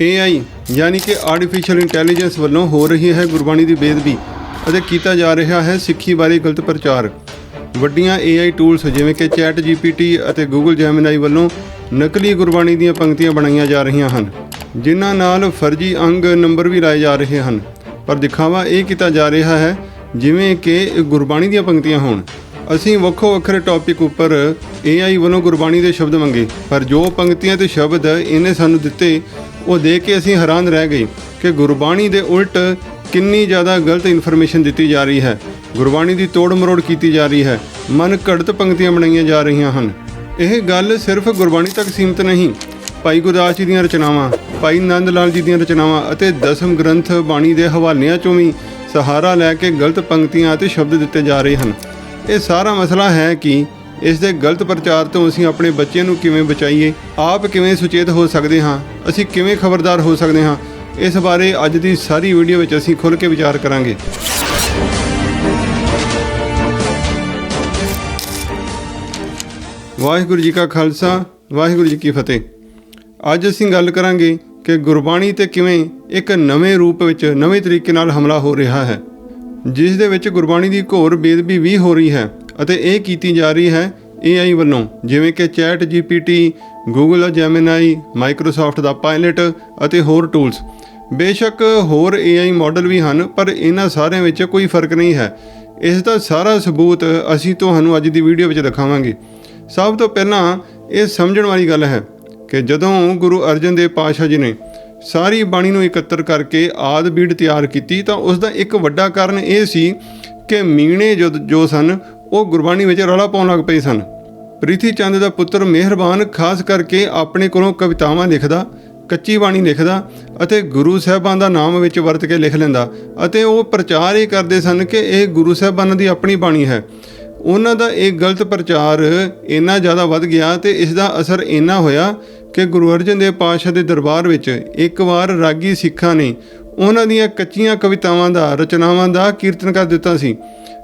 AI ਯਾਨੀ ਕਿ artificial intelligence ਵੱਲੋਂ ਹੋ ਰਹੀ ਹੈ ਗੁਰਬਾਣੀ ਦੀ ਬੇਦਬੀ ਅਤੇ ਕੀਤਾ ਜਾ ਰਿਹਾ ਹੈ ਸਿੱਖੀ ਬਾਰੇ ਗਲਤ ਪ੍ਰਚਾਰ। ਵੱਡੀਆਂ AI ਟੂਲਸ ਜਿਵੇਂ ਕਿ ਚੈਟ GPT ਅਤੇ Google Gemini ਵੱਲੋਂ ਨਕਲੀ ਗੁਰਬਾਣੀ ਦੀਆਂ ਪੰਕਤੀਆਂ ਬਣਾਈਆਂ ਜਾ ਰਹੀਆਂ ਹਨ, ਜਿਨ੍ਹਾਂ ਨਾਲ ਫਰਜ਼ੀ ਅੰਗ ਨੰਬਰ ਵੀ ਲਾਏ ਜਾ ਰਹੇ ਹਨ। ਪਰ ਦਿਖਾਵਾ ਇਹ ਕੀਤਾ ਜਾ ਰਿਹਾ ਹੈ ਜਿਵੇਂ ਕਿ ਗੁਰਬਾਣੀ ਦੀਆਂ ਪੰਕਤੀਆਂ ਹੋਣ। ਅਸੀਂ ਵੱਖੋ ਵੱਖਰੇ ਟੌਪਿਕ ਉੱਪਰ AI ਵੱਲੋਂ ਗੁਰਬਾਣੀ ਦੇ ਸ਼ਬਦ ਮੰਗੇ, ਪਰ ਜੋ ਪੰਕਤੀਆਂ ਤੇ ਸ਼ਬਦ ਇਹਨੇ ਸਾਨੂੰ ਦਿੱਤੇ, ਉਹ ਦੇਖ ਕੇ ਅਸੀਂ ਹੈਰਾਨ ਰਹਿ ਗਏ ਕਿ ਗੁਰਬਾਣੀ ਦੇ ਉਲਟ ਕਿੰਨੀ ਜ਼ਿਆਦਾ ਗਲਤ ਇਨਫੋਰਮੇਸ਼ਨ ਦਿੱਤੀ ਜਾ ਰਹੀ ਹੈ। ਗੁਰਬਾਣੀ ਦੀ ਤੋੜ ਮਰੋੜ ਕੀਤੀ ਜਾ ਰਹੀ ਹੈ। ਮਨ ਘੜਤ ਪੰਕਤੀਆਂ ਬਣਾਈਆਂ ਜਾ ਰਹੀਆਂ ਹਨ। ਇਹ ਗੱਲ ਸਿਰਫ ਗੁਰਬਾਣੀ ਤੱਕ ਸੀਮਤ ਨਹੀਂ। ਭਾਈ ਗੁਰਦਾਸ ਜੀ ਦੀਆਂ ਰਚਨਾਵਾਂ, ਭਾਈ ਨੰਦ ਲਾਲ ਜੀ ਦੀਆਂ ਰਚਨਾਵਾਂ ਅਤੇ ਦਸਮ ਗ੍ਰੰਥ ਬਾਣੀ ਦੇ ਹਵਾਲਿਆਂ ਚੋਂ ਵੀ ਸਹਾਰਾ ਲੈ ਕੇ ਗਲਤ ਪੰਕਤੀਆਂ ਅਤੇ ਸ਼ਬਦ ਦਿੱਤੇ ਜਾ ਰਹੇ ਹਨ। ਇਹ ਸਾਰਾ ਮਸਲਾ ਹੈ ਕਿ ਇਸ ਦੇ ਗਲਤ ਪ੍ਰਚਾਰ ਤੋਂ ਅਸੀਂ ਆਪਣੇ ਬੱਚਿਆਂ ਨੂੰ ਕਿਵੇਂ ਬਚਾਈਏ? ਆਪ ਕਿਵੇਂ ਸੁਚੇਤ ਹੋ ਸਕਦੇ ਹਾਂ? ਅਸੀਂ ਕਿਵੇਂ ਖਬਰਦਾਰ ਹੋ ਸਕਦੇ ਹਾਂ? ਇਸ ਬਾਰੇ ਅੱਜ ਦੀ ਸਾਰੀ ਵੀਡੀਓ ਵਿੱਚ ਅਸੀਂ ਖੁੱਲ੍ਹ ਕੇ ਵਿਚਾਰ ਕਰਾਂਗੇ। ਵਾਹਿਗੁਰੂ ਜੀ ਕਾ ਖਾਲਸਾ, ਵਾਹਿਗੁਰੂ ਜੀ ਕੀ ਫਤਿਹ। ਅੱਜ ਅਸੀਂ ਗੱਲ ਕਰਾਂਗੇ ਕਿ ਗੁਰਬਾਣੀ ਤੇ ਕਿਵੇਂ ਇੱਕ ਨਵੇਂ ਰੂਪ ਵਿੱਚ, ਨਵੇਂ ਤਰੀਕੇ ਨਾਲ ਹਮਲਾ ਹੋ ਰਿਹਾ ਹੈ। ਜਿਸ ਦੇ ਵਿੱਚ ਗੁਰਬਾਣੀ ਦੀ ਘੋਰ ਬੇਦਬੀ ਵੀ ਹੋ ਰਹੀ ਹੈ ਅਤੇ ਇਹ ਕੀਤੀ ਜਾ ਰਹੀ ਹੈ AI ਵੱਲੋਂ, ਜਿਵੇਂ ਕਿ chat GPT Google Gemini, Microsoft ਦਾ ਪਾਇਲਟ ਅਤੇ ਹੋਰ ਟੂਲਸ। ਬੇਸ਼ੱਕ ਹੋਰ AI ਮਾਡਲ ਵੀ ਹਨ, ਪਰ ਇਹਨਾਂ ਸਾਰਿਆਂ ਵਿੱਚ ਕੋਈ ਫ਼ਰਕ ਨਹੀਂ ਹੈ। ਇਸ ਦਾ ਸਾਰਾ ਸਬੂਤ ਅਸੀਂ ਤੁਹਾਨੂੰ ਅੱਜ ਦੀ ਵੀਡੀਓ ਵਿੱਚ ਦਿਖਾਵਾਂਗੇ। ਸਭ ਤੋਂ ਪਹਿਲਾਂ ਇਹ ਸਮਝਣ ਵਾਲੀ ਗੱਲ ਹੈ ਕਿ ਜਦੋਂ ਗੁਰੂ ਅਰਜਨ ਦੇਵ ਪਾਤਸ਼ਾਹ ਜੀ ਨੇ ਸਾਰੀ ਬਾਣੀ ਨੂੰ ਇਕੱਤਰ ਕਰਕੇ ਆਦ ਬੀੜ ਤਿਆਰ ਕੀਤੀ, ਤਾਂ ਉਸ ਦਾ ਇੱਕ ਵੱਡਾ ਕਾਰਨ ਇਹ ਸੀ ਕਿ ਮੀਣੇ ਜੋ ਜੋ ਸਨ, ਉਹ ਗੁਰਬਾਣੀ ਵਿੱਚ ਰੌਲਾ ਪਾਉਣ ਲੱਗ ਪਏ ਸਨ। ਪ੍ਰੀਥੀ ਚੰਦ ਦਾ ਪੁੱਤਰ ਮਿਹਰਬਾਨ, ਖਾਸ ਕਰਕੇ ਆਪਣੇ ਕੋਲੋਂ ਕਵਿਤਾਵਾਂ ਲਿਖਦਾ, ਕੱਚੀ ਬਾਣੀ ਲਿਖਦਾ ਅਤੇ ਗੁਰੂ ਸਾਹਿਬਾਨ ਦਾ ਨਾਮ ਵਿੱਚ ਵਰਤ ਕੇ ਲਿਖ ਲੈਂਦਾ ਅਤੇ ਉਹ ਪ੍ਰਚਾਰ ਹੀ ਕਰਦੇ ਸਨ ਕਿ ਇਹ ਗੁਰੂ ਸਾਹਿਬਾਨ ਦੀ ਆਪਣੀ ਬਾਣੀ ਹੈ। ਉਹਨਾਂ ਦਾ ਇਹ ਗਲਤ ਪ੍ਰਚਾਰ ਇੰਨਾ ਜ਼ਿਆਦਾ ਵੱਧ ਗਿਆ ਤੇ ਇਸ ਦਾ ਅਸਰ ਇੰਨਾ ਹੋਇਆ ਕਿ ਗੁਰੂ ਅਰਜਨ ਦੇਵ ਪਾਤਸ਼ਾਹ ਦੇ ਦਰਬਾਰ ਵਿੱਚ ਇੱਕ ਵਾਰ ਰਾਗੀ ਸਿੱਖਾਂ ਨੇ ਉਹਨਾਂ ਦੀਆਂ ਕੱਚੀਆਂ ਕਵਿਤਾਵਾਂ ਦਾ, ਰਚਨਾਵਾਂ ਦਾ ਕੀਰਤਨ ਕਰ ਦਿੱਤਾ ਸੀ।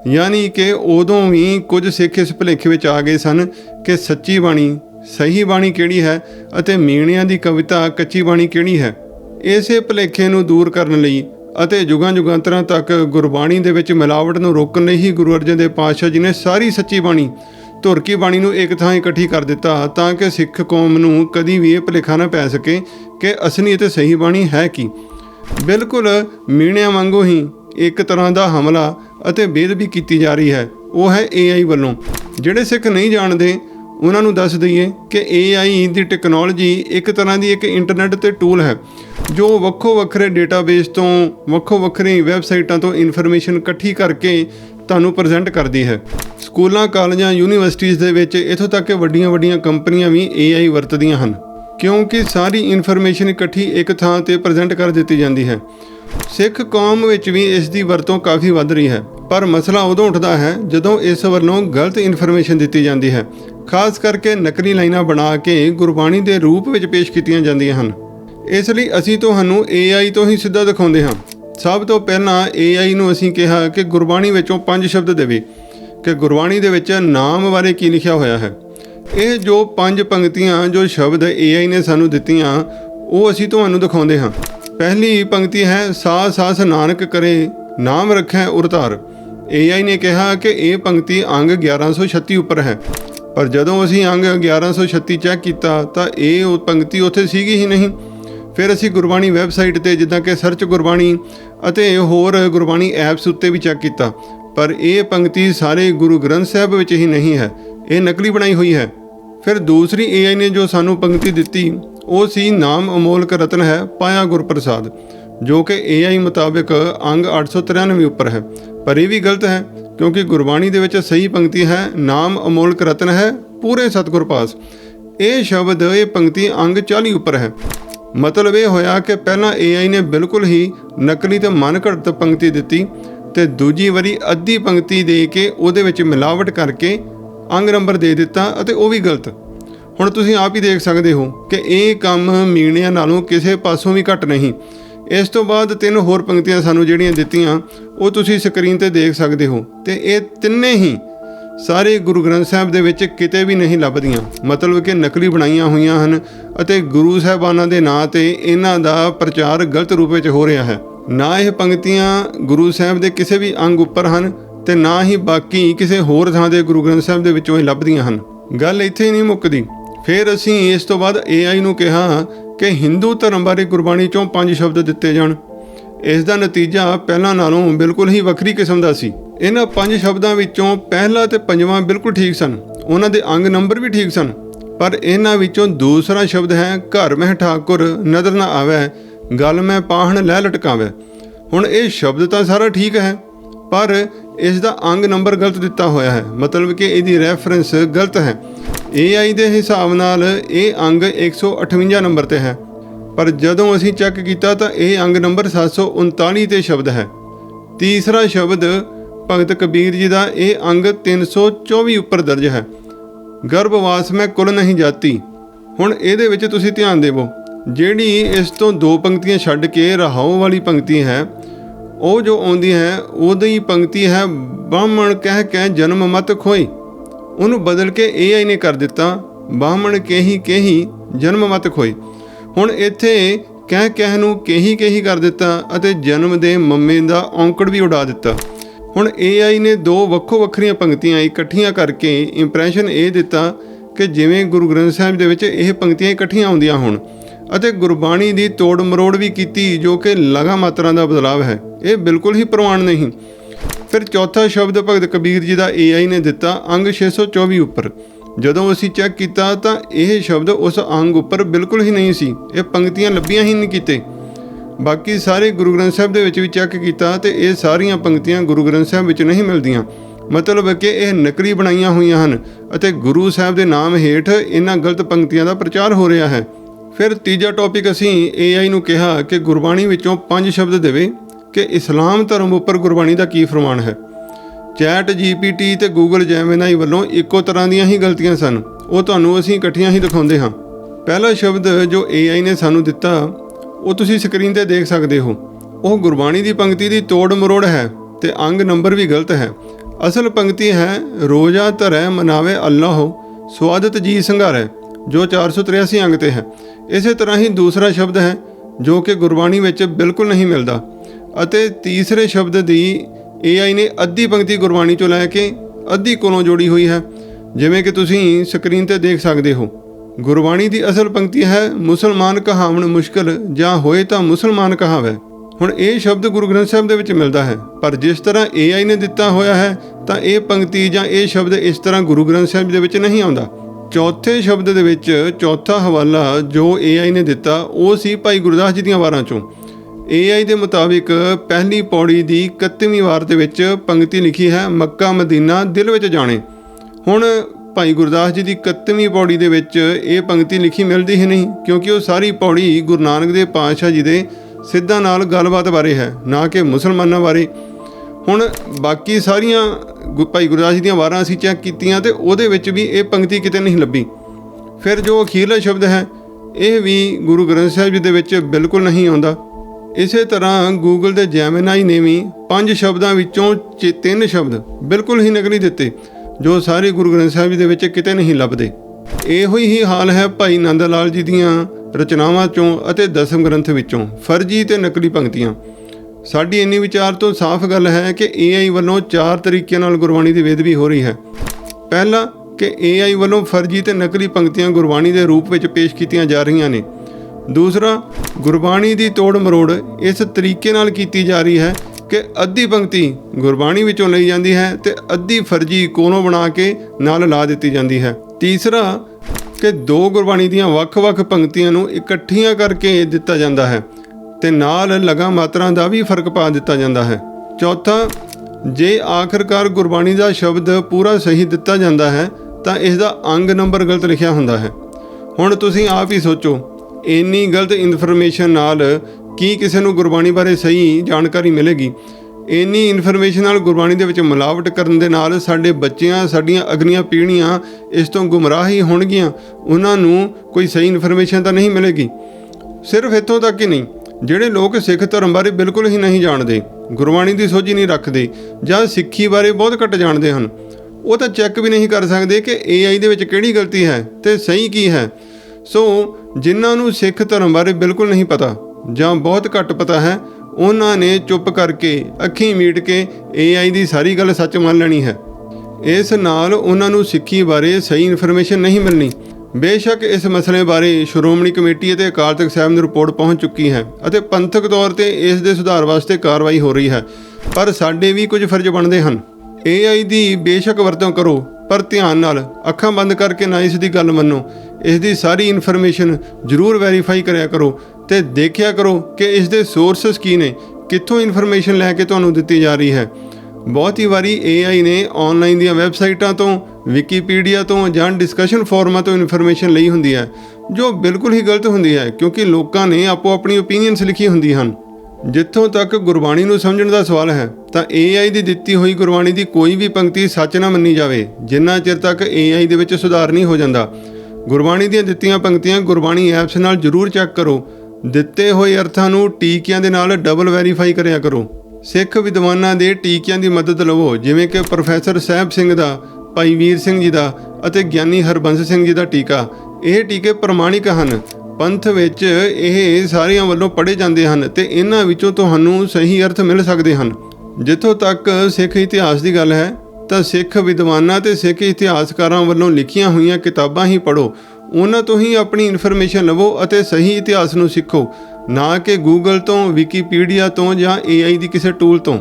ਯਾਨੀ ਕਿ ਉਦੋਂ ਵੀ ਕੁਝ ਸਿੱਖ ਇਸ ਭੁਲੇਖੇ ਵਿੱਚ ਆ ਗਏ ਸਨ ਕਿ ਸੱਚੀ ਬਾਣੀ ਸਹੀ ਬਾਣੀ ਕਿਹੜੀ ਹੈ ਅਤੇ ਮੀਣਿਆਂ ਦੀ ਕਵਿਤਾ ਕੱਚੀ ਬਾਣੀ ਕਿਹੜੀ ਹੈ। ਇਸੇ ਭੁਲੇਖੇ ਨੂੰ ਦੂਰ ਕਰਨ ਲਈ ਅਤੇ ਜੁਗਾਂ ਜੁਗਾਂਤਰਾਂ ਤੱਕ ਗੁਰਬਾਣੀ ਦੇ ਵਿੱਚ ਮਿਲਾਵਟ ਨੂੰ ਰੋਕਣ ਲਈ ਹੀ ਗੁਰੂ ਅਰਜਨ ਦੇਵ ਪਾਤਸ਼ਾਹ ਜੀ ਨੇ ਸਾਰੀ ਸੱਚੀ ਬਾਣੀ ਧੁਰਕੀ ਬਾਣੀ ਨੂੰ ਇੱਕ ਥਾਂ ਇਕੱਠੀ ਕਰ ਦਿੱਤਾ ਤਾਂ ਕਿ ਸਿੱਖ ਕੌਮ ਨੂੰ ਕਦੀ ਵੀ ਇਹ ਭੁਲੇਖਾ ਨਾ ਪੈ ਸਕੇ ਕਿ ਅਸਲੀ ਅਤੇ ਸਹੀ ਬਾਣੀ ਹੈ ਕੀ। ਬਿਲਕੁਲ ਮੀਣਿਆਂ ਵਾਂਗੂ ਹੀ ਇੱਕ ਤਰ੍ਹਾਂ ਦਾ ਹਮਲਾ ਅਤੇ ਬੇਦਬੀ ਕੀਤੀ ਜਾ ਰਹੀ ਹੈ। ਉਹ ਹੈ AI ਵੱਲੋਂ। ਜਿਹੜੇ ਸਿੱਖ ਨਹੀਂ ਜਾਣਦੇ, ਉਹਨਾਂ ਨੂੰ ਦੱਸ ਦਈਏ ਕਿ AI ਦੀ ਟੈਕਨੋਲੋਜੀ ਇੱਕ ਤਰ੍ਹਾਂ ਦੀ ਇੱਕ ਇੰਟਰਨੈਟ ਤੇ ਟੂਲ ਹੈ, ਜੋ ਵੱਖੋ ਵੱਖਰੇ ਡੇਟਾਬੇਸ ਤੋਂ ਵੱਖੋ ਵੱਖਰੀ ਵੈਬਸਾਈਟਾਂ ਤੋਂ ਇਨਫੋਰਮੇਸ਼ਨ ਇਕੱਠੀ ਕਰਕੇ ਤੁਹਾਨੂੰ ਪ੍ਰੈਜ਼ੈਂਟ ਕਰਦੀ ਹੈ। ਸਕੂਲਾਂ, ਕਾਲਜਾਂ ਯੂਨੀਵਰਸਿਟੀਆਂ ਦੇ ਵਿੱਚ ਇਥੋਂ ਤੱਕ ਕਿ ਵੱਡੀਆਂ ਵੱਡੀਆਂ ਕੰਪਨੀਆਂ ਵੀ AI ਵਰਤਦੀਆਂ ਹਨ। ਕਿਉਂਕਿ ਸਾਰੀ ਇਨਫੋਰਮੇਸ਼ਨ ਇਕੱਠੀ ਇੱਕ ਥਾਂ ਤੇ ਪ੍ਰੈਜ਼ੈਂਟ ਕਰ ਦਿੱਤੀ ਜਾਂਦੀ ਹੈ। ਸਿੱਖ ਕੌਮ ਵਿੱਚ ਵੀ ਇਸ ਦੀ ਵਰਤੋਂ ਕਾਫੀ ਵੱਧ ਰਹੀ ਹੈ। ਪਰ ਮਸਲਾ ਉਦੋਂ ਉੱਠਦਾ ਹੈ ਜਦੋਂ ਇਸ ਵੱਲੋਂ ਗਲਤ ਇਨਫੋਰਮੇਸ਼ਨ ਦਿੱਤੀ ਜਾਂਦੀ ਹੈ। ਖਾਸ ਕਰਕੇ ਨਕਲੀ ਲਾਈਨਾਂ ਬਣਾ ਕੇ ਗੁਰਬਾਣੀ ਦੇ ਰੂਪ ਵਿੱਚ ਪੇਸ਼ ਕੀਤੀਆਂ ਜਾਂਦੀਆਂ ਹਨ। ਇਸ ਲਈ ਅਸੀਂ ਤੁਹਾਨੂੰ AI ਤੋਂ ਹੀ ਸਿੱਧਾ ਦਿਖਾਉਂਦੇ ਹਾਂ। ਸਭ ਤੋਂ ਪਹਿਲਾਂ AI ਨੂੰ ਅਸੀਂ ਕਿਹਾ ਕਿ ਗੁਰਬਾਣੀ ਵਿੱਚੋਂ ਪੰਜ ਸ਼ਬਦ ਦੇਵੇ। ਕਿ ਗੁਰਬਾਣੀ ਦੇ ਵਿੱਚ ਨਾਮ ਬਾਰੇ ਕੀ ਲਿਖਿਆ ਹੋਇਆ ਹੈ। ਇਹ ਜੋ ਪੰਜ ਪੰਕਤੀਆਂ, ਜੋ ਸ਼ਬਦ AI ਨੇ ਸਾਨੂੰ ਦਿੱਤੀਆਂ, ਉਹ ਅਸੀਂ ਤੁਹਾਨੂੰ ਦਿਖਾਉਂਦੇ ਹਾਂ। ਪਹਿਲੀ ਪੰਕਤੀ ਹੈ ਸਾ ਸਾਸ ਨਾਨਕ ਕਰੇ, ਨਾਮ ਰੱਖੈ ਉਰਤਾਰ। AI ਨੇ ਕਿਹਾ ਕਿ ਇਹ ਪੰਕਤੀ ਅੰਗ 1136 ਉੱਪਰ ਹੈ। ਪਰ ਜਦੋਂ ਅਸੀਂ ਅੰਗ 1136 ਚੈੱਕ ਕੀਤਾ, ਤਾਂ ਇਹ ਉਹ ਪੰਕਤੀ ਉੱਥੇ ਸੀਗੀ ਹੀ ਨਹੀਂ। ਫਿਰ ਅਸੀਂ ਗੁਰਬਾਣੀ ਵੈਬਸਾਈਟ ਤੇ ਜਿੱਦਾਂ ਕਿ ਸਰਚ ਗੁਰਬਾਣੀ ਅਤੇ ਹੋਰ ਗੁਰਬਾਣੀ ਐਪਸ ਉੱਤੇ ਵੀ ਚੈੱਕ ਕੀਤਾ। ਪਰ ਇਹ ਪੰਕਤੀ ਸਾਰੇ ਗੁਰੂ ਗ੍ਰੰਥ ਸਾਹਿਬ ਵਿੱਚ ਹੀ ਨਹੀਂ ਹੈ। ਇਹ ਨਕਲੀ ਬਣਾਈ ਹੋਈ ਹੈ। ਫਿਰ ਦੂਸਰੀ AI ਨੇ ਜੋ ਸਾਨੂੰ ਪੰਕਤੀ ਦਿੱਤੀ, ਉਹ ਸੀ ਨਾਮ ਅਮੋਲਕ ਰਤਨ ਹੈ ਪਾਇਆ ਗੁਰਪ੍ਰਸਾਦ, ਜੋ ਕਿ AI ਮੁਤਾਬਕ ਅੰਗ 893 ਉੱਪਰ ਹੈ। ਪਰ ਇਹ ਵੀ ਗਲਤ ਹੈ, ਕਿਉਂਕਿ ਗੁਰਬਾਣੀ ਦੇ ਵਿੱਚ ਸਹੀ ਪੰਕਤੀ ਹੈ, ਨਾਮ ਅਮੋਲਕ ਰਤਨ ਹੈ, ਪੂਰੇ ਸਤਿਗੁਰ ਪਾਸ। ਇਹ ਸ਼ਬਦ, ਇਹ ਪੰਕਤੀ ਅੰਗ 40 ਉੱਪਰ ਹੈ। ਮਤਲਬ ਇਹ ਹੋਇਆ ਕਿ ਪਹਿਲਾਂ AI ਨੇ ਬਿਲਕੁਲ ਹੀ ਨਕਲੀ ਤੇ ਮਨ ਘੜਤ ਪੰਕਤੀ ਦਿੱਤੀ ਤੇ ਦੂਜੀ ਵਾਰੀ ਅੱਧੀ ਪੰਕਤੀ ਦੇ ਕੇ ਉਹਦੇ ਵਿੱਚ ਮਿਲਾਵਟ ਕਰਕੇ ਅੰਗ ਨੰਬਰ ਦੇ ਦਿੱਤਾ ਅਤੇ ਉਹ ਵੀ ਗਲਤ। ਹੁਣ ਤੁਸੀਂ ਆਪ ਹੀ ਦੇਖ ਸਕਦੇ ਹੋ ਕਿ ਇਹ ਕੰਮ ਮੀਣਿਆਂ ਨਾਲੋਂ ਕਿਸੇ ਪਾਸੋਂ ਵੀ ਘੱਟ ਨਹੀਂ। ਇਸ ਤੋਂ ਬਾਅਦ ਤਿੰਨ ਹੋਰ ਪੰਕਤੀਆਂ ਸਾਨੂੰ ਜਿਹੜੀਆਂ ਦਿੱਤੀਆਂ, ਉਹ ਤੁਸੀਂ ਸਕਰੀਨ ਤੇ ਦੇਖ ਸਕਦੇ ਹੋ ਤੇ ਇਹ ਤਿੰਨੇ ਹੀ ਸਾਰੇ ਗੁਰੂ ਗ੍ਰੰਥ ਸਾਹਿਬ ਦੇ ਵਿੱਚ ਕਿਤੇ ਵੀ ਨਹੀਂ ਲੱਭਦੀਆਂ। ਮਤਲਬ ਕਿ ਨਕਲੀ ਬਣਾਈਆਂ ਹੋਈਆਂ ਹਨ ਅਤੇ ਗੁਰੂ ਸਾਹਿਬਾਨਾਂ ਦੇ ਨਾਂ ਤੇ ਇਹਨਾਂ ਦਾ ਪ੍ਰਚਾਰ ਗਲਤ ਰੂਪ ਵਿੱਚ ਹੋ ਰਿਹਾ ਹੈ। ਨਾ ਇਹ ਪੰਕਤੀਆਂ ਗੁਰੂ ਸਾਹਿਬ ਦੇ ਕਿਸੇ ਵੀ ਅੰਗ ਉੱਪਰ ਹਨ ਤੇ ਨਾ ਹੀ ਬਾਕੀ ਕਿਸੇ ਹੋਰ ਥਾਂ ਦੇ ਗੁਰੂ ਗ੍ਰੰਥ ਸਾਹਿਬ ਦੇ ਵਿੱਚੋਂ ਹੀ ਲੱਭਦੀਆਂ ਹਨ। ਗੱਲ ਇੱਥੇ ਹੀ ਨਹੀਂ ਮੁੱਕਦੀ। ਫਿਰ ਅਸੀਂ ਇਸ ਤੋਂ ਬਾਅਦ AI ਨੂੰ ਕਿਹਾ ਕਿ ਹਿੰਦੂ ਧਰਮ ਬਾਰੇ ਗੁਰਬਾਣੀ ਚੋਂ ਪੰਜ ਸ਼ਬਦ ਦਿੱਤੇ ਜਾਣ। ਇਸ ਦਾ ਨਤੀਜਾ ਪਹਿਲਾਂ ਨਾਲੋਂ ਬਿਲਕੁਲ ਹੀ ਵੱਖਰੀ ਕਿਸਮ ਦਾ ਸੀ। ਇਹਨਾਂ ਪੰਜ ਸ਼ਬਦਾਂ ਵਿੱਚੋਂ ਪਹਿਲਾ ਤੇ ਪੰਜਵਾਂ ਬਿਲਕੁਲ ਠੀਕ ਸਨ। ਉਹਨਾਂ ਦੇ ਅੰਗ ਨੰਬਰ ਵੀ ਠੀਕ ਸਨ। ਪਰ ਇਹਨਾਂ ਵਿੱਚੋਂ ਦੂਸਰਾ ਸ਼ਬਦ ਹੈ, ਘਰ ਮਹਿ ਠਾਕੁਰ, ਨਦਰ ਨਾ ਆਵੇ, ਗੱਲ ਮੈਂ ਪਾਹਣ ਲੈ ਲਟਕਾਵੇ। ਹੁਣ ਇਹ ਸ਼ਬਦ ਤਾਂ ਸਾਰਾ ਠੀਕ ਹੈ, ਪਰ ਇਸ ਦਾ ਅੰਗ ਨੰਬਰ ਗਲਤ ਦਿੱਤਾ ਹੋਇਆ ਹੈ। ਮਤਲਬ ਕਿ ਇਹਦੀ ਰੈਫਰੈਂਸ ਗਲਤ ਹੈ। AI ਦੇ ਹਿਸਾਬ ਨਾਲ ਇਹ ਅੰਗ 158 ਨੰਬਰ ਤੇ ਹੈ। ਪਰ ਜਦੋਂ ਅਸੀਂ ਚੈੱਕ ਕੀਤਾ ਤਾਂ ਇਹ ਅੰਗ ਨੰਬਰ 739 ਤੇ ਸ਼ਬਦ ਹੈ। ਤੀਸਰਾ ਸ਼ਬਦ ਭਗਤ ਕਬੀਰ ਜੀ ਦਾ ਇਹ ਅੰਗ 324 ਉੱਪਰ ਦਰਜ ਹੈ। ਗਰਭਵਾਸ ਮੈਂ ਕੁਲ ਨਹੀਂ ਜਾਤੀ। ਹੁਣ ਇਹਦੇ ਵਿੱਚ ਤੁਸੀਂ ਧਿਆਨ ਦੇਵੋ। ਜਿਹੜੀ ਇਸ ਤੋਂ ਦੋ ਪੰਕਤੀਆਂ ਛੱਡ ਕੇ ਰਹਾਉ ਵਾਲੀ ਪੰਕਤੀ ਹੈ, ਉਹ ਜੋ ਆਉਂਦੀ ਹੈ, ਉਹਦੀ ਪੰਕਤੀ ਹੈ ਬਾਹਮਣ ਕਹਿ ਕਹਿ ਜਨਮ ਮਤ ਖੋਈ। ਉਹਨੂੰ ਬਦਲ ਕੇ AI ਨੇ ਕਰ ਦਿੱਤਾ, ਬਾਹਮਣ ਕਹੀ ਕੇਹੀ ਜਨਮ ਮਤ ਖੋਈ। ਹੁਣ ਇੱਥੇ ਕਹਿ ਕਹਿ ਨੂੰ ਕੇਹੀ ਕਹੀ ਕਰ ਦਿੱਤਾ ਅਤੇ ਜਨਮ ਦੇ ਮੰਮੇ ਦਾ ਔਂਕੜ ਵੀ ਉਡਾ ਦਿੱਤਾ। ਹੁਣ AI ਨੇ ਦੋ ਵੱਖੋ ਵੱਖਰੀਆਂ ਪੰਕਤੀਆਂ ਇਕੱਠੀਆਂ ਕਰਕੇ ਇੰਪ੍ਰੈਸ਼ਨ ਇਹ ਦਿੱਤਾ ਕਿ ਜਿਵੇਂ ਗੁਰੂ ਗ੍ਰੰਥ ਸਾਹਿਬ ਦੇ ਵਿੱਚ ਇਹ ਪੰਕਤੀਆਂ ਇਕੱਠੀਆਂ ਆਉਂਦੀਆਂ ਹੋਣ ਅਤੇ ਗੁਰਬਾਣੀ ਦੀ ਤੋੜ ਮਰੋੜ ਵੀ ਕੀਤੀ ਜੋ ਕਿ ਲਗਾ ਮਾਤਰਾ ਦਾ ਬਦਲਾਵ ਹੈ। ਇਹ ਬਿਲਕੁਲ ਹੀ ਪ੍ਰਮਾਣ ਨਹੀਂ। ਫਿਰ ਚੌਥਾ ਸ਼ਬਦ ਭਗਤ ਕਬੀਰ ਜੀ ਦਾ AI ਨੇ ਦਿੱਤਾ ਅੰਗ 624 ਉੱਪਰ। ਜਦੋਂ ਅਸੀਂ ਚੈੱਕ ਕੀਤਾ ਤਾਂ ਇਹ ਸ਼ਬਦ ਉਸ ਅੰਗ ਉੱਪਰ ਬਿਲਕੁਲ ਹੀ ਨਹੀਂ ਸੀ। ਇਹ ਪੰਕਤੀਆਂ ਲੱਭੀਆਂ ਹੀ ਨਹੀਂ ਕੀਤੇ। ਬਾਕੀ ਸਾਰੇ ਗੁਰੂ ਗ੍ਰੰਥ ਸਾਹਿਬ ਦੇ ਵਿੱਚ ਵੀ ਚੈੱਕ ਕੀਤਾ ਤੇ ਇਹ ਸਾਰੀਆਂ ਪੰਕਤੀਆਂ ਗੁਰੂ ਗ੍ਰੰਥ ਸਾਹਿਬ ਵਿੱਚ ਨਹੀਂ ਮਿਲਦੀਆਂ। ਮਤਲਬ ਕਿ ਇਹ ਨਕਲੀ ਬਣਾਈਆਂ ਹੋਈਆਂ ਹਨ ਅਤੇ ਗੁਰੂ ਸਾਹਿਬ ਦੇ ਨਾਮ ਹੇਠ ਇਹਨਾਂ ਗਲਤ ਪੰਕਤੀਆਂ ਦਾ ਪ੍ਰਚਾਰ ਹੋ ਰਿਹਾ ਹੈ। ਫਿਰ ਤੀਜਾ ਟੌਪਿਕ ਅਸੀਂ AI ਨੂੰ ਕਿਹਾ ਕਿ ਗੁਰਬਾਣੀ ਵਿੱਚੋਂ ਪੰਜ ਸ਼ਬਦ ਦੇਵੇ ਕਿ ਇਸਲਾਮ ਧਰਮ ਉੱਪਰ ਗੁਰਬਾਣੀ ਦਾ ਕੀ ਫਰਮਾਨ ਹੈ। ਚੈਟ GPT ਤੇ Google ਜੈਮਿਨਾਈ ਵੱਲੋਂ ਇੱਕੋ ਤਰ੍ਹਾਂ ਦੀਆਂ ਹੀ ਗਲਤੀਆਂ ਸਨ। ਉਹ ਤੁਹਾਨੂੰ ਅਸੀਂ ਇਕੱਠੀਆਂ ਹੀ ਦਿਖਾਉਂਦੇ ਹਾਂ। ਪਹਿਲਾ ਸ਼ਬਦ ਜੋ AI ਨੇ ਸਾਨੂੰ ਦਿੱਤਾ ਉਹ ਤੁਸੀਂ ਸਕਰੀਨ ਤੇ ਦੇਖ ਸਕਦੇ ਹੋ। ਉਹ ਗੁਰਬਾਣੀ ਦੀ ਪੰਕਤੀ ਦੀ ਤੋੜ ਮਰੋੜ ਹੈ ਤੇ ਅੰਗ ਨੰਬਰ ਵੀ ਗਲਤ ਹੈ। ਅਸਲ ਪੰਕਤੀ ਹੈ, ਰੋਜ਼ਾ ਧਰੈ ਮਨਾਵੇ ਅੱਲਾਹ, ਸਵਾਦਤ ਜੀ ਸੰਘਾਰੈ, ਜੋ 483 ਅੰਗ ਤੇ ਹੈ। ਇਸੇ ਤਰ੍ਹਾਂ ਹੀ ਦੂਸਰਾ ਸ਼ਬਦ ਹੈ, ਜੋ ਕਿ ਗੁਰਬਾਣੀ ਵਿੱਚ ਬਿਲਕੁਲ ਨਹੀਂ ਮਿਲਦਾ। ਅਤੇ ਤੀਸਰੇ ਸ਼ਬਦ ਦੀ AI ਨੇ ਅੱਧੀ ਪੰਕਤੀ ਗੁਰਬਾਣੀ ਚੋਂ ਲੈ ਕੇ ਅੱਧੀ ਕੋਲੋਂ ਜੋੜੀ ਹੋਈ ਹੈ, ਜਿਵੇਂ ਕਿ ਤੁਸੀਂ ਸਕਰੀਨ ਤੇ ਦੇਖ ਸਕਦੇ ਹੋ। ਗੁਰਬਾਣੀ ਦੀ ਅਸਲ ਪੰਕਤੀ ਹੈ, ਮੁਸਲਮਾਨ ਕਹਾਵਣ ਮੁਸ਼ਕਲ, ਜਾਂ ਹੋਏ ਤਾਂ ਮੁਸਲਮਾਨ ਕਹਾਵੇ। ਹੁਣ ਇਹ ਸ਼ਬਦ ਗੁਰੂ ਗ੍ਰੰਥ ਸਾਹਿਬ ਦੇ ਵਿੱਚ ਮਿਲਦਾ ਹੈ। ਪਰ ਜਿਸ ਤਰ੍ਹਾਂ AI ਨੇ ਦਿੱਤਾ ਹੋਇਆ ਹੈ, ਤਾਂ ਇਹ ਪੰਕਤੀ ਜਾਂ ਇਹ ਸ਼ਬਦ ਇਸ ਤਰ੍ਹਾਂ ਗੁਰੂ ਗ੍ਰੰਥ ਸਾਹਿਬ ਦੇ ਵਿੱਚ ਨਹੀਂ ਆਉਂਦਾ। ਚੌਥੇ ਸ਼ਬਦ ਦੇ ਵਿੱਚ ਚੌਥਾ ਹਵਾਲਾ ਜੋ AI ਨੇ ਦਿੱਤਾ, ਉਹ ਸੀ ਭਾਈ ਗੁਰਦਾਸ ਜੀ ਦੀਆਂ ਵਾਰਾਂ ਚੋਂ। AI ਦੇ ਮੁਤਾਬਿਕ ਪਹਿਲੀ ਪੌੜੀ ਦੀ 31ਵੀਂ ਵਾਰ ਦੇ ਵਿੱਚ ਪੰਕਤੀ ਲਿਖੀ ਹੈ, ਮੱਕਾ ਮਦੀਨਾ, ਦਿਲ ਵਿੱਚ ਜਾਣੇ। ਹੁਣ ਭਾਈ ਗੁਰਦਾਸ ਜੀ ਦੀ 31ਵੀਂ ਪੌੜੀ ਦੇ ਵਿੱਚ ਇਹ ਪੰਕਤੀ ਲਿਖੀ ਮਿਲਦੀ ਹੀ ਨਹੀਂ, ਕਿਉਂਕਿ ਉਹ ਸਾਰੀ ਪੌੜੀ ਗੁਰੂ ਨਾਨਕ ਦੇਵ ਪਾਤਸ਼ਾਹ ਜੀ ਦੇ ਸਿੱਧਾਂ ਨਾਲ ਗੱਲਬਾਤ ਬਾਰੇ ਹੈ, ਨਾ ਕਿ ਮੁਸਲਮਾਨਾਂ ਬਾਰੇ। ਹੁਣ ਬਾਕੀ ਸਾਰੀਆਂ ਗੁ- ਭਾਈ ਗੁਰਦਾਸ ਜੀ ਦੀਆਂ ਵਾਰਾਂ ਅਸੀਂ ਚੈੱਕ ਕੀਤੀਆਂ ਤੇ ਉਹਦੇ ਵਿੱਚ ਵੀ ਇਹ ਪੰਕਤੀ ਕਿਤੇ ਨਹੀਂ ਲੱਭੀ। ਫਿਰ ਜੋ ਅਖੀਰਲਾ ਸ਼ਬਦ ਹੈ, ਇਹ ਵੀ ਗੁਰੂ ਗ੍ਰੰਥ ਸਾਹਿਬ ਜੀ ਦੇ ਵਿੱਚ ਬਿਲਕੁਲ ਨਹੀਂ ਆਉਂਦਾ। ਇਸੇ ਤਰ੍ਹਾਂ ਗੂਗਲ ਦੇ ਜੈਮਿਨਾਈ ਨੇ ਵੀ ਪੰਜ ਸ਼ਬਦਾਂ ਵਿੱਚੋਂ ਚ- ਤਿੰਨ ਸ਼ਬਦ ਬਿਲਕੁਲ ਹੀ ਨਕਲੀ ਦਿੱਤੇ। ਜੋ ਸਾਰੇ ਗੁਰੂ ਗ੍ਰੰਥ ਸਾਹਿਬ ਜੀ ਦੇ ਵਿੱਚ ਕਿਤੇ ਨਹੀਂ ਲੱਭਦੇ। ਇਹੋ ਹੀ ਹਾਲ ਹੈ ਭਾਈ ਨੰਦ ਲਾਲ ਜੀ ਦੀਆਂ ਰਚਨਾਵਾਂ ਚੋਂ ਅਤੇ ਦਸਮ ਗ੍ਰੰਥ ਵਿੱਚੋਂ, ਫਰਜੀ ਤੇ ਨਕਲੀ ਪੰਕਤੀਆਂ। ਸਾਡੀ ਇੰਨੀ ਵਿਚਾਰ ਤੋਂ ਸਾਫ਼ ਗੱਲ ਹੈ ਕਿ AI ਵੱਲੋਂ ਚਾਰ ਤਰੀਕਿਆਂ ਨਾਲ ਗੁਰਬਾਣੀ ਦੀ ਵੇਦਵੀ ਹੋ ਰਹੀ ਹੈ। ਪਹਿਲਾ ਕਿ AI ਵੱਲੋਂ ਫਰਜੀ ਤੇ ਨਕਲੀ ਪੰਕਤੀਆਂ ਗੁਰਬਾਣੀ ਦੇ ਰੂਪ ਵਿੱਚ ਪੇਸ਼ ਕੀਤੀਆਂ ਜਾ ਰਹੀਆਂ ਨੇ। ਦੂਸਰਾ, ਗੁਰਬਾਣੀ ਦੀ ਤੋੜ ਮਰੋੜ ਇਸ ਤਰੀਕੇ ਨਾਲ ਕੀਤੀ ਜਾ ਰਹੀ ਹੈ ਕਿ ਅੱਧੀ ਪੰਕਤੀ ਗੁਰਬਾਣੀ ਵਿੱਚੋਂ ਲਈ ਜਾਂਦੀ ਹੈ ਤੇ ਅੱਧੀ ਫਰਜੀ ਕੋਲੋਂ ਬਣਾ ਕੇ ਨਾਲ ਲਾ ਦਿੱਤੀ ਜਾਂਦੀ ਹੈ। ਤੀਸਰਾ, ਕਿ ਦੋ ਗੁਰਬਾਣੀ ਦੀਆਂ ਵੱਖ-ਵੱਖ ਪੰਕਤੀਆਂ ਨੂੰ ਇਕੱਠੀਆਂ ਕਰਕੇ ਦਿੱਤਾ ਜਾਂਦਾ ਹੈ ਤੇ ਨਾਲ ਲਗਾ ਮਾਤਰਾ ਦਾ ਵੀ ਫ਼ਰਕ ਪਾ ਦਿੱਤਾ ਜਾਂਦਾ ਹੈ। ਚੌਥਾ, ਜੇ ਆਖਰਕਾਰ ਗੁਰਬਾਣੀ ਦਾ ਸ਼ਬਦ ਪੂਰਾ ਸਹੀ ਦਿੱਤਾ ਜਾਂਦਾ ਹੈ, ਤਾਂ ਇਸ ਦਾ ਅੰਗ ਨੰਬਰ ਗਲਤ ਲਿਖਿਆ ਹੁੰਦਾ ਹੈ। ਹੁਣ ਤੁਸੀਂ ਆਪ ਹੀ ਸੋਚੋ, ਇੰਨੀ ਗਲਤ ਇਨਫੋਰਮੇਸ਼ਨ ਨਾਲ ਕੀ ਕਿਸੇ ਨੂੰ ਗੁਰਬਾਣੀ ਬਾਰੇ ਸਹੀ ਜਾਣਕਾਰੀ ਮਿਲੇਗੀ? ਇੰਨੀ ਇਨਫੋਰਮੇਸ਼ਨ ਨਾਲ ਗੁਰਬਾਣੀ ਦੇ ਵਿੱਚ ਮਿਲਾਵਟ ਕਰਨ ਦੇ ਨਾਲ ਸਾਡੇ ਬੱਚਿਆਂ, ਸਾਡੀਆਂ ਅਗਲੀਆਂ ਪੀੜ੍ਹੀਆਂ ਇਸ ਤੋਂ ਗੁੰਮਰਾਹ ਹੀ ਹੋਣਗੀਆਂ। ਉਹਨਾਂ ਨੂੰ ਕੋਈ ਸਹੀ ਇਨਫੋਰਮੇਸ਼ਨ ਤਾਂ ਨਹੀਂ ਮਿਲੇਗੀ? ਸਿਰਫ ਇੱਥੋਂ ਤੱਕ ਹੀ ਨਹੀਂ, ਜਿਹੜੇ ਲੋਕ ਸਿੱਖ ਧਰਮ ਬਾਰੇ ਬਿਲਕੁਲ ਹੀ ਨਹੀਂ ਜਾਣਦੇ, ਗੁਰਬਾਣੀ ਦੀ ਸੋਝੀ ਨਹੀਂ ਰੱਖਦੇ ਜਾਂ ਸਿੱਖੀ ਬਾਰੇ ਬਹੁਤ ਘੱਟ ਜਾਣਦੇ ਹਨ, ਉਹ ਤਾਂ ਚੈੱਕ ਵੀ ਨਹੀਂ ਕਰ ਸਕਦੇ ਕਿ AI ਦੇ ਵਿੱਚ ਕਿਹੜੀ ਗਲਤੀ ਹੈ ਤੇ ਸਹੀ ਕੀ ਹੈ। ਸੋ, ਜਿਨ੍ਹਾਂ ਨੂੰ ਸਿੱਖ ਧਰਮ ਬਾਰੇ ਬਿਲਕੁਲ ਨਹੀਂ ਪਤਾ ਜਾਂ ਬਹੁਤ ਘੱਟ ਪਤਾ ਹੈ, ਉਹਨਾਂ ਨੇ ਚੁੱਪ ਕਰਕੇ ਅੱਖੀਂ ਮੀਟ ਕੇ AI ਦੀ ਸਾਰੀ ਗੱਲ ਸੱਚ ਮੰਨ ਲੈਣੀ ਹੈ। ਇਸ ਨਾਲ ਉਹਨਾਂ ਨੂੰ ਸਿੱਖੀ ਬਾਰੇ ਸਹੀ ਇਨਫੋਰਮੇਸ਼ਨ ਨਹੀਂ ਮਿਲਣੀ। ਬੇਸ਼ੱਕ ਇਸ ਮਸਲੇ ਬਾਰੇ ਸ਼੍ਰੋਮਣੀ ਕਮੇਟੀ ਅਤੇ ਅਕਾਲ ਤਖਤ ਸਾਹਿਬ ਨੂੰ ਰਿਪੋਰਟ ਪਹੁੰਚ ਚੁੱਕੀ ਹੈ ਅਤੇ ਪੰਥਕ ਤੌਰ ਤੇ ਇਸ ਦੇ ਸੁਧਾਰ ਵਾਸਤੇ ਕਾਰਵਾਈ ਹੋ ਰਹੀ ਹੈ। ਪਰ ਸਾਡੇ ਵੀ ਕੁਝ ਫਰਜ਼ ਬਣਦੇ ਹਨ। AI ਦੀ ਬੇਸ਼ੱਕ ਵਰਤੋਂ ਕਰੋ, ਪਰ ਧਿਆਨ ਨਾਲ ਅੱਖਾਂ ਬੰਦ ਕਰਕੇ ਨਾ ਇਸ ਦੀ ਗੱਲ ਮੰਨੋ। ਇਸ ਦੀ ਸਾਰੀ ਇਨਫੋਰਮੇਸ਼ਨ ਜ਼ਰੂਰ ਵੈਰੀਫਾਈ ਕਰਿਆ ਕਰੋ ਤੇ ਦੇਖਿਆ ਕਰੋ ਕਿ ਇਸ ਦੇ ਸੋਰਸਸ ਕੀ ਨੇ, ਕਿੱਥੋਂ ਇਨਫੋਰਮੇਸ਼ਨ ਲੈ ਕੇ ਤੁਹਾਨੂੰ ਦਿੱਤੀ ਜਾ ਰਹੀ ਹੈ। ਬਹੁਤ ਹੀ ਵਾਰੀ AI ਨੇ ਆਨਲਾਈਨ ਦੀਆਂ ਵੈਬਸਾਈਟਾਂ ਤੋਂ ਵਿਕੀਪੀਡੀਆ ਤੋਂ ਜਾਂ ਡਿਸਕਸ਼ਨ ਫੋਰਮਾਂ ਤੋਂ ਇਨਫੋਰਮੇਸ਼ਨ ਲਈ ਹੁੰਦੀ ਹੈ, ਜੋ ਬਿਲਕੁਲ ਹੀ ਗਲਤ ਹੁੰਦੀ ਹੈ, ਕਿਉਂਕਿ ਲੋਕਾਂ ਨੇ ਆਪੋ ਆਪਣੀ ਓਪੀਨੀਅਨਸ ਲਿਖੀ ਹੁੰਦੀ ਹਨ। ਜਿੱਥੋਂ ਤੱਕ ਗੁਰਬਾਣੀ ਨੂੰ ਸਮਝਣ ਦਾ ਸਵਾਲ ਹੈ, ਤਾਂ AI ਦੀ ਦਿੱਤੀ ਹੋਈ ਗੁਰਬਾਣੀ ਦੀ ਕੋਈ ਵੀ ਪੰਕਤੀ ਸੱਚ ਨਾ ਮੰਨੀ ਜਾਵੇ, ਜਿੰਨਾ ਚਿਰ ਤੱਕ AI ਦੇ ਵਿੱਚ ਸੁਧਾਰ ਨਹੀਂ ਹੋ ਜਾਂਦਾ। ਗੁਰਬਾਣੀ ਦੀਆਂ ਦਿੱਤੀਆਂ ਪੰਕਤੀਆਂ ਗੁਰਬਾਣੀ ਐਪਸ ਨਾਲ ਜ਼ਰੂਰ ਚੈੱਕ ਕਰੋ ਦਿੱਤੇ ਹੋਏ ਅਰਥਾਂ ਨੂੰ ਟੀਕਿਆਂ ਦੇ ਨਾਲ ਡਬਲ ਵੈਰੀਫਾਈ ਕਰਿਆ ਕਰੋ। ਸਿੱਖ ਵਿਦਵਾਨਾਂ ਦੇ ਟੀਕਿਆਂ ਦੀ ਮਦਦ ਲਵੋ, ਜਿਵੇਂ ਕਿ ਪ੍ਰੋਫੈਸਰ ਸਾਹਿਬ ਸਿੰਘ ਦਾ, ਭਾਈ ਵੀਰ ਸਿੰਘ ਜੀ ਦਾ ਅਤੇ ਗਿਆਨੀ ਹਰਬੰਸ ਸਿੰਘ ਜੀ ਦਾ ਟੀਕਾ। ਇਹ ਟੀਕੇ ਪ੍ਰਮਾਣਿਕ ਹਨ। ਪੰਥ ਵਿੱਚ ਇਹ ਸਾਰਿਆਂ ਵੱਲੋਂ ਪੜ੍ਹੇ ਜਾਂਦੇ ਹਨ ਤੇ ਇਹਨਾਂ ਵਿੱਚੋਂ ਤੁਹਾਨੂੰ ਸਹੀ ਅਰਥ ਮਿਲ ਸਕਦੇ ਹਨ। ਜਿੱਥੋਂ ਤੱਕ ਸਿੱਖ ਇਤਿਹਾਸ ਦੀ ਗੱਲ ਹੈ, ਤਾਂ ਸਿੱਖ ਵਿਦਵਾਨਾਂ ਤੇ ਸਿੱਖ ਇਤਿਹਾਸਕਾਰਾਂ ਵੱਲੋਂ ਲਿਖੀਆਂ ਹੋਈਆਂ ਕਿਤਾਬਾਂ ਹੀ ਪੜ੍ਹੋ। ਉਹਨਾਂ ਤੋਂ ਹੀ ਆਪਣੀ ਇਨਫੋਰਮੇਸ਼ਨ ਲਵੋ ਅਤੇ ਸਹੀ ਇਤਿਹਾਸ ਨੂੰ ਸਿੱਖੋ। ਨਾ ਕਿ ਗੂਗਲ ਤੋਂ ਵਿਕੀਪੀਡੀਆ ਤੋਂ ਜਾਂ AI ਦੀ ਕਿਸੇ ਟੂਲ ਤੋਂ।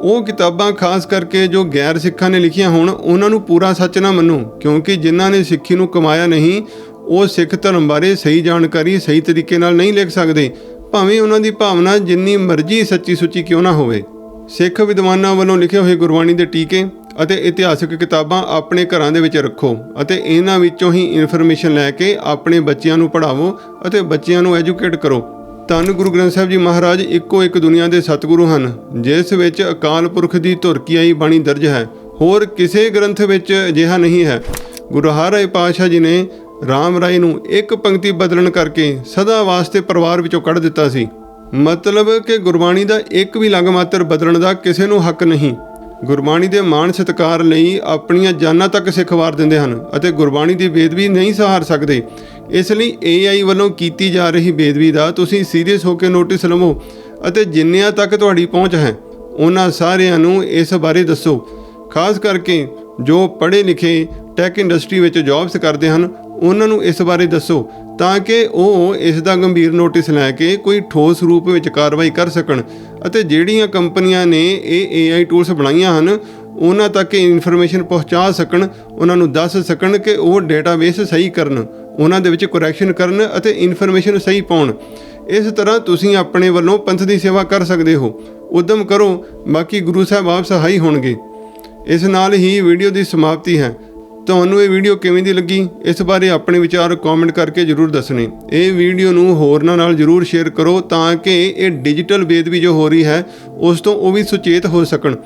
ਉਹ ਕਿਤਾਬਾਂ ਖਾਸ ਕਰਕੇ ਜੋ ਗੈਰ ਸਿੱਖਾਂ ਨੇ ਲਿਖੀਆਂ ਹੋਣ, ਉਹਨਾਂ ਨੂੰ ਪੂਰਾ ਸੱਚ ਨਾ ਮੰਨੋ, ਕਿਉਂਕਿ ਜਿਨ੍ਹਾਂ ਨੇ ਸਿੱਖੀ ਨੂੰ ਕਮਾਇਆ ਨਹੀਂ, ਉਹ ਸਿੱਖ ਧਰਮ ਬਾਰੇ ਸਹੀ ਜਾਣਕਾਰੀ, ਸਹੀ ਤਰੀਕੇ ਨਾਲ ਨਹੀਂ ਲਿਖ ਸਕਦੇ। ਭਾਵੇਂ ਉਹਨਾਂ ਦੀ ਭਾਵਨਾ ਜਿੰਨੀ ਮਰਜ਼ੀ ਸੱਚੀ ਸੁੱਚੀ ਕਿਉਂ ਨਾ ਹੋਵੇ। ਸਿੱਖ ਵਿਦਵਾਨਾਂ ਵੱਲੋਂ ਲਿਖੇ ਹੋਏ ਗੁਰਬਾਣੀ ਦੇ ਟੀਕੇ ਅਤੇ ਇਤਿਹਾਸਕ ਕਿਤਾਬਾਂ ਆਪਣੇ ਘਰਾਂ ਦੇ ਵਿੱਚ ਰੱਖੋ ਅਤੇ ਇਹਨਾਂ ਵਿੱਚੋਂ ਹੀ ਇਨਫੋਰਮੇਸ਼ਨ ਲੈ ਕੇ ਆਪਣੇ ਬੱਚਿਆਂ ਨੂੰ ਪੜ੍ਹਾਵੋ ਅਤੇ ਬੱਚਿਆਂ ਨੂੰ ਐਜੂਕੇਟ ਕਰੋ। ਧੰਨ ਗੁਰੂ ਗ੍ਰੰਥ ਸਾਹਿਬ ਜੀ ਮਹਾਰਾਜ, ਇੱਕੋ ਇੱਕ ਦੁਨੀਆ ਦੇ ਸਤਿਗੁਰੂ ਹਨ, ਜਿਸ ਵਿੱਚ ਅਕਾਲ ਪੁਰਖ ਦੀ ਧੁਰਕੀਆਈ ਬਾਣੀ ਦਰਜ ਹੈ। ਹੋਰ ਕਿਸੇ ਗ੍ਰੰਥ ਵਿੱਚ ਅਜਿਹਾ ਨਹੀਂ ਹੈ। ਗੁਰੂ ਹਰਿ ਪਾਤਸ਼ਾਹ ਜੀ ਨੇ ਰਾਮ ਰਾਏ ਨੂੰ ਇੱਕ ਪੰਕਤੀ ਬਦਲਣ ਕਰਕੇ ਸਦਾ ਵਾਸਤੇ ਪਰਿਵਾਰ ਵਿੱਚੋਂ ਕੱਢ ਦਿੱਤਾ ਸੀ। ਮਤਲਬ ਕਿ ਗੁਰਬਾਣੀ ਦਾ ਇੱਕ ਵੀ ਲੰਗ ਮਾਤਰ ਬਦਲਣ ਦਾ ਕਿਸੇ ਨੂੰ ਹੱਕ ਨਹੀਂ। ਗੁਰਬਾਣੀ ਦੇ ਮਾਣ ਸਤਿਕਾਰ ਲਈ ਆਪਣੀਆਂ ਜਾਨਾਂ ਤੱਕ ਸਿੱਖ ਵਾਰ ਦਿੰਦੇ ਹਨ ਅਤੇ ਗੁਰਬਾਣੀ ਦੀ ਬੇਦਬੀ ਨਹੀਂ ਸਹਾਰ ਸਕਦੇ। ਇਸ ਲਈ AI ਵੱਲੋਂ ਕੀਤੀ ਜਾ ਰਹੀ ਬੇਦਬੀ ਦਾ ਤੁਸੀਂ ਸੀਰੀਅਸ ਹੋ ਕੇ ਨੋਟਿਸ ਲਵੋ ਅਤੇ ਜਿੰਨਿਆਂ ਤੱਕ ਤੁਹਾਡੀ ਪਹੁੰਚ ਹੈ, ਉਹਨਾਂ ਸਾਰਿਆਂ ਨੂੰ ਇਸ ਬਾਰੇ ਦੱਸੋ। ਖਾਸ ਕਰਕੇ ਜੋ ਪੜ੍ਹੇ ਲਿਖੇ ਟੈਕ ਇੰਡਸਟਰੀ ਵਿੱਚ ਜੌਬਸ ਕਰਦੇ ਹਨ ਉਹਨਾਂ ਨੂੰ ਇਸ ਬਾਰੇ ਦੱਸੋ ਤਾਂ ਕਿ ਉਹ ਇਸ ਦਾ ਗੰਭੀਰ ਨੋਟਿਸ ਲੈ ਕੇ ਕੋਈ ਠੋਸ ਰੂਪ ਵਿੱਚ ਕਾਰਵਾਈ ਕਰ ਸਕਣ ਅਤੇ ਜਿਹੜੀਆਂ ਕੰਪਨੀਆਂ ਨੇ ਇਹ AI ਟੂਲਸ ਬਣਾਈਆਂ ਹਨ, ਉਹਨਾਂ ਤੱਕ ਇਹ ਇਨਫੋਰਮੇਸ਼ਨ ਪਹੁੰਚਾ ਸਕਣ, ਉਹਨਾਂ ਨੂੰ ਦੱਸ ਸਕਣ ਕਿ ਉਹ ਡੇਟਾਬੇਸ ਸਹੀ ਕਰਨ, ਉਹਨਾਂ ਦੇ ਵਿੱਚ ਕਰੈਕਸ਼ਨ ਕਰਨ ਅਤੇ ਇਨਫੋਰਮੇਸ਼ਨ ਸਹੀ ਪਾਉਣ। ਇਸ ਤਰ੍ਹਾਂ ਤੁਸੀਂ ਆਪਣੇ ਵੱਲੋਂ ਪੰਥ ਦੀ ਸੇਵਾ ਕਰ ਸਕਦੇ ਹੋ। ਉਦਮ ਕਰੋ, ਬਾਕੀ ਗੁਰੂ ਸਾਹਿਬ ਆਪ ਸਹਾਈ ਹੋਣਗੇ। ਇਸ ਨਾਲ ਹੀ ਵੀਡੀਓ ਦੀ ਸਮਾਪਤੀ ਹੈ। ਤੁਹਾਨੂੰ ਇਹ ਵੀਡੀਓ ਕਿਵੇਂ ਦੀ ਲੱਗੀ? ਇਸ ਬਾਰੇ ਆਪਣੇ ਵਿਚਾਰ ਕਮੈਂਟ ਕਰਕੇ ਜਰੂਰ ਦੱਸਣੇ। ਇਹ ਵੀਡੀਓ ਨੂੰ ਹੋਰਨਾਂ ਨਾਲ ਜਰੂਰ ਸ਼ੇਅਰ ਕਰੋ ਤਾਂ ਕਿ ਇਹ ਡਿਜੀਟਲ ਬੇਦਬੀ ਜੋ ਹੋ ਰਹੀ ਹੈ, ਉਸ ਤੋਂ ਉਹ ਵੀ ਸੁਚੇਤ ਹੋ ਸਕਣ।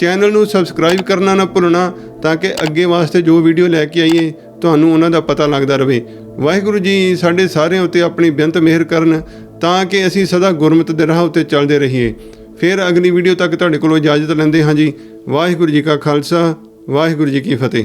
ਚੈਨਲ ਨੂੰ ਸਬਸਕ੍ਰਾਈਬ ਕਰਨਾ ਨਾ ਭੁੱਲਣਾ ਤਾਂ ਕਿ ਅੱਗੇ ਵਾਸਤੇ ਜੋ ਵੀਡੀਓ ਲੈ ਕੇ ਆਈਏ, ਤੁਹਾਨੂੰ ਉਹਨਾਂ ਦਾ ਪਤਾ ਲੱਗਦਾ ਰਹੇ। ਵਾਹਿਗੁਰੂ ਜੀ, ਸਾਡੇ ਸਾਰਿਆਂ ਉੱਤੇ ਆਪਣੀ ਬੇਅੰਤ ਮਿਹਰ ਕਰਨ ਤਾਂ ਕਿ ਅਸੀਂ ਸਦਾ ਗੁਰਮਤਿ ਦੇ ਰਾਹ ਉੱਤੇ ਚੱਲਦੇ ਰਹੀਏ। ਫਿਰ ਅਗਲੀ ਵੀਡੀਓ ਤੱਕ ਤੁਹਾਡੇ ਕੋਲੋਂ ਇਜਾਜ਼ਤ ਲੈਂਦੇ ਹਾਂ ਜੀ। ਵਾਹਿਗੁਰੂ ਜੀ ਕਾ ਖਾਲਸਾ, ਵਾਹਿਗੁਰੂ ਜੀ ਕੀ ਫਤਿਹ।